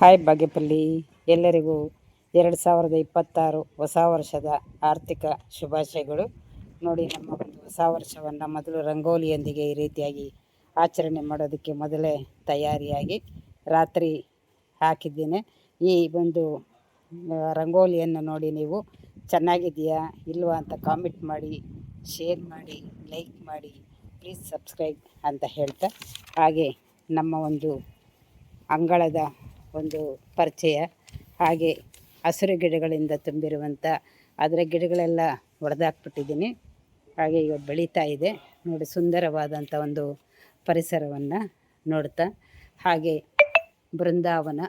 Hi Bagepalli. ಎಲ್ಲರಿಗೂ ಎರಡು ಸಾವಿರದ ಇಪ್ಪತ್ತಾರು ಹೊಸ ವರ್ಷದ ಆರ್ಥಿಕ ಶುಭಾಶಯಗಳು. ನೋಡಿ, ನಮ್ಮ ಒಂದು ಹೊಸ ವರ್ಷವನ್ನು ಮೊದಲು ರಂಗೋಲಿಯೊಂದಿಗೆ ಈ ರೀತಿಯಾಗಿ ಆಚರಣೆ ಮಾಡೋದಕ್ಕೆ ಮೊದಲೇ ತಯಾರಿಯಾಗಿ ರಾತ್ರಿ ಹಾಕಿದ್ದೇನೆ. ಈ ಒಂದು ರಂಗೋಲಿಯನ್ನು ನೋಡಿ ನೀವು ಚೆನ್ನಾಗಿದೆಯಾ ಇಲ್ವಾ ಅಂತ ಕಾಮೆಂಟ್ ಮಾಡಿ ಶೇರ್ ಮಾಡಿ ಲೈಕ್ ಮಾಡಿ ಪ್ಲೀಸ್ ಸಬ್ಸ್ಕ್ರೈಬ್ ಅಂತ ಹೇಳ್ತಾ, ಹಾಗೆ ನಮ್ಮ ಒಂದು ಅಂಗಳದ ಒಂದು ಪರಿಚಯ. ಹಾಗೆ ಹಸಿರು ಗಿಡಗಳಿಂದ ತುಂಬಿರುವಂಥ ಅದರ ಗಿಡಗಳೆಲ್ಲ ಒಡೆದಾಕ್ಬಿಟ್ಟಿದ್ದೀನಿ. ಹಾಗೆ ಇವಾಗ ಬೆಳೀತಾ ಇದೆ. ನೋಡಿ ಸುಂದರವಾದಂಥ ಒಂದು ಪರಿಸರವನ್ನು ನೋಡ್ತಾ. ಹಾಗೆ ಬೃಂದಾವನ.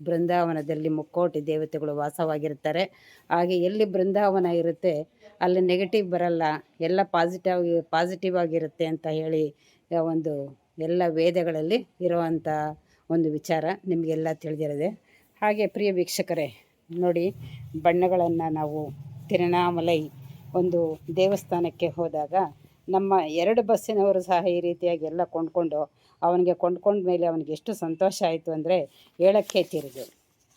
ಬೃಂದಾವನದಲ್ಲಿ ಮುಕ್ಕೋಟಿ ದೇವತೆಗಳು ವಾಸವಾಗಿರ್ತಾರೆ ಹಾಗೆ ಎಲ್ಲಿ ಬೃಂದಾವನ ಇರುತ್ತೆ, ಅಲ್ಲಿ ನೆಗೆಟಿವ್ ಬರಲ್ಲ, ಎಲ್ಲ ಪಾಸಿಟಿವ್ ಪಾಸಿಟಿವ್ ಆಗಿರುತ್ತೆ ಅಂತ ಹೇಳಿ ಒಂದು ಎಲ್ಲ ವೇದಗಳಲ್ಲಿ ಇರುವಂಥ ಒಂದು ವಿಚಾರ ನಿಮಗೆಲ್ಲ ತಿಳಿದಿರದೆ. ಹಾಗೆ ಪ್ರಿಯ ವೀಕ್ಷಕರೇ, ನೋಡಿ, ಬಣ್ಣಗಳನ್ನು ನಾವು ತಿರುಣಾಮಲೈ ಒಂದು ದೇವಸ್ಥಾನಕ್ಕೆ ಹೋದಾಗ ನಮ್ಮ ಎರಡು ಬಸ್ಸಿನವರು ಸಹ ಈ ರೀತಿಯಾಗಿ ಎಲ್ಲ ಕೊಂಡ್ಕೊಂಡು ಅವನಿಗೆ ಕೊಂಡ್ಕೊಂಡ ಮೇಲೆ ಅವನಿಗೆ ಎಷ್ಟು ಸಂತೋಷ ಆಯಿತು ಅಂದರೆ ಹೇಳಕ್ಕೆ ತಿರುಗು.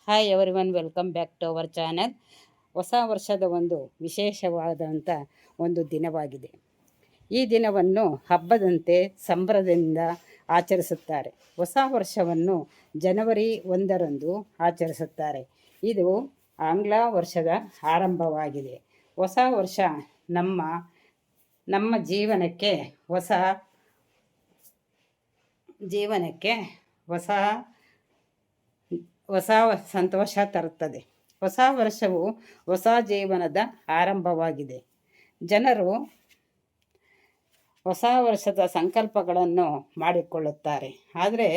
Hi everyone welcome back to our channel ಹೊಸ ವರ್ಷದ ಒಂದು ವಿಶೇಷವಾದಂಥ ಒಂದು ದಿನವಾಗಿದೆ. ಈ ದಿನವನ್ನು ಹಬ್ಬದಂತೆ ಸಂಭ್ರದಿಂದ ಆಚರಿಸುತ್ತಾರೆ. ಹೊಸ ವರ್ಷವನ್ನು ಜನವರಿ ಒಂದರಂದು ಆಚರಿಸುತ್ತಾರೆ. ಇದು ಆಂಗ್ಲ ವರ್ಷದ ಆರಂಭವಾಗಿದೆ. ಹೊಸ ವರ್ಷ ನಮ್ಮ ನಮ್ಮ ಜೀವನಕ್ಕೆ ಹೊಸ ಜೀವನಕ್ಕೆ ಹೊಸ ಹೊಸ ಸಂತೋಷ ತರುತ್ತದೆ. ಹೊಸ ವರ್ಷವು ಹೊಸ ಜೀವನದ ಆರಂಭವಾಗಿದೆ. ಜನರು ಹೊಸ ವರ್ಷದ ಸಂಕಲ್ಪಗಳನ್ನು ಮಾಡಿಕೊಳ್ಳುತ್ತಾರೆ. ಆದರೆ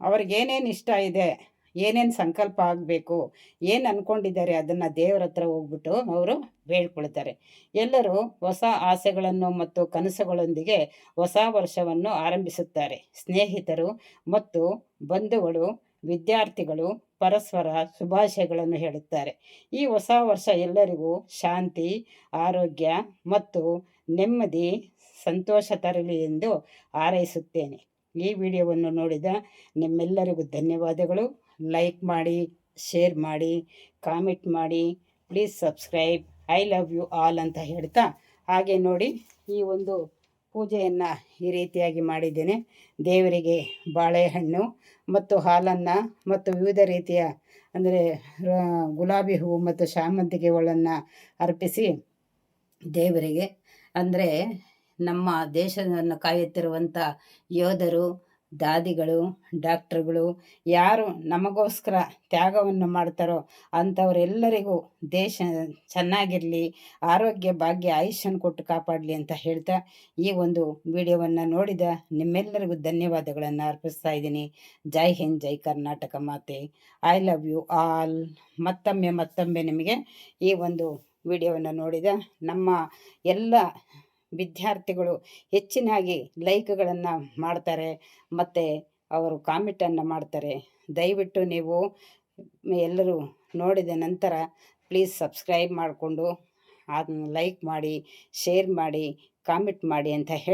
ಅವ್ರಿಗೇನೇನು ಇಷ್ಟ ಇದೆ, ಏನೇನು ಸಂಕಲ್ಪ ಆಗಬೇಕು, ಏನು ಅಂದ್ಕೊಂಡಿದ್ದಾರೆ ಅದನ್ನು ದೇವರ ಹತ್ರ ಹೋಗ್ಬಿಟ್ಟು ಅವರು ಬೇಡ್ಕೊಳ್ತಾರೆ ಎಲ್ಲರೂ ಹೊಸ ಆಸೆಗಳನ್ನು ಮತ್ತು ಕನಸುಗಳೊಂದಿಗೆ ಹೊಸ ವರ್ಷವನ್ನು ಆರಂಭಿಸುತ್ತಾರೆ. ಸ್ನೇಹಿತರು ಮತ್ತು ಬಂಧುಗಳು, ವಿದ್ಯಾರ್ಥಿಗಳು ಪರಸ್ಪರ ಶುಭಾಶಯಗಳನ್ನು ಹೇಳುತ್ತಾರೆ. ಈ ಹೊಸ ವರ್ಷ ಎಲ್ಲರಿಗೂ ಶಾಂತಿ, ಆರೋಗ್ಯ ಮತ್ತು ನೆಮ್ಮದಿ ಸಂತೋಷ ತರಲಿ ಎಂದು ಹಾರೈಸುತ್ತೇನೆ. ಈ ವಿಡಿಯೋವನ್ನು ನೋಡಿದ ನಿಮ್ಮೆಲ್ಲರಿಗೂ ಧನ್ಯವಾದಗಳು. ಲೈಕ್ ಮಾಡಿ, ಶೇರ್ ಮಾಡಿ, ಕಾಮೆಂಟ್ ಮಾಡಿ. Please subscribe. I love you all ಅಂತ ಹೇಳ್ತಾ ಹಾಗೆ ನೋಡಿ ಈ ಒಂದು ಪೂಜೆಯನ್ನು ಈ ರೀತಿಯಾಗಿ ಮಾಡಿದ್ದೇನೆ. ದೇವರಿಗೆ ಬಾಳೆಹಣ್ಣು ಮತ್ತು ಹಾಲನ್ನು ಮತ್ತು ವಿವಿಧ ರೀತಿಯ ಅಂದರೆ ಗುಲಾಬಿ ಹೂವು ಮತ್ತು ಶಾಮಂತಿಗೆಗಳನ್ನು ಅರ್ಪಿಸಿ ದೇವರಿಗೆ ಅಂದರೆ ನಮ್ಮ ದೇಶವನ್ನು ಕಾಯುತ್ತಿರುವಂಥ ಯೋಧರು, ದಾದಿಗಳು, ಡಾಕ್ಟ್ರುಗಳು, ಯಾರು ನಮಗೋಸ್ಕರ ತ್ಯಾಗವನ್ನು ಮಾಡ್ತಾರೋ ಅಂಥವರೆಲ್ಲರಿಗೂ ದೇಶ ಚೆನ್ನಾಗಿರಲಿ, ಆರೋಗ್ಯ ಭಾಗ್ಯ, ಆಯುಷ್ಯನ ಕೊಟ್ಟು ಕಾಪಾಡಲಿ ಅಂತ ಹೇಳ್ತಾ ಈ ಒಂದು ವಿಡಿಯೋವನ್ನು ನೋಡಿದ ನಿಮ್ಮೆಲ್ಲರಿಗೂ ಧನ್ಯವಾದಗಳನ್ನು ಅರ್ಪಿಸ್ತಾ ಇದ್ದೀನಿ. ಜೈ ಹಿಂದ್, ಜೈ ಕರ್ನಾಟಕ ಮಾತೆ. ಐ ಲವ್ ಯು ಆಲ್ ಮತ್ತೊಮ್ಮೆ ಮತ್ತೊಮ್ಮೆ ನಿಮಗೆ ಈ ಒಂದು ವಿಡಿಯೋವನ್ನು ನೋಡಿದ ನಮ್ಮ ಎಲ್ಲ ವಿದ್ಯಾರ್ಥಿಗಳು ಹೆಚ್ಚಿನಾಗಿ ಲೈಕ್ಗಳನ್ನು ಮಾಡ್ತಾರೆ, ಮತ್ತು ಅವರು ಕಾಮೆಂಟನ್ನು ಮಾಡ್ತಾರೆ. ದಯವಿಟ್ಟು ನೀವು ಎಲ್ಲರೂ ನೋಡಿದ ನಂತರ ಪ್ಲೀಸ್ ಸಬ್ಸ್ಕ್ರೈಬ್ ಮಾಡಿಕೊಂಡು ಅದನ್ನು ಲೈಕ್ ಮಾಡಿ ಶೇರ್ ಮಾಡಿ ಕಾಮೆಂಟ್ ಮಾಡಿ ಅಂತ ಹೇಳಿ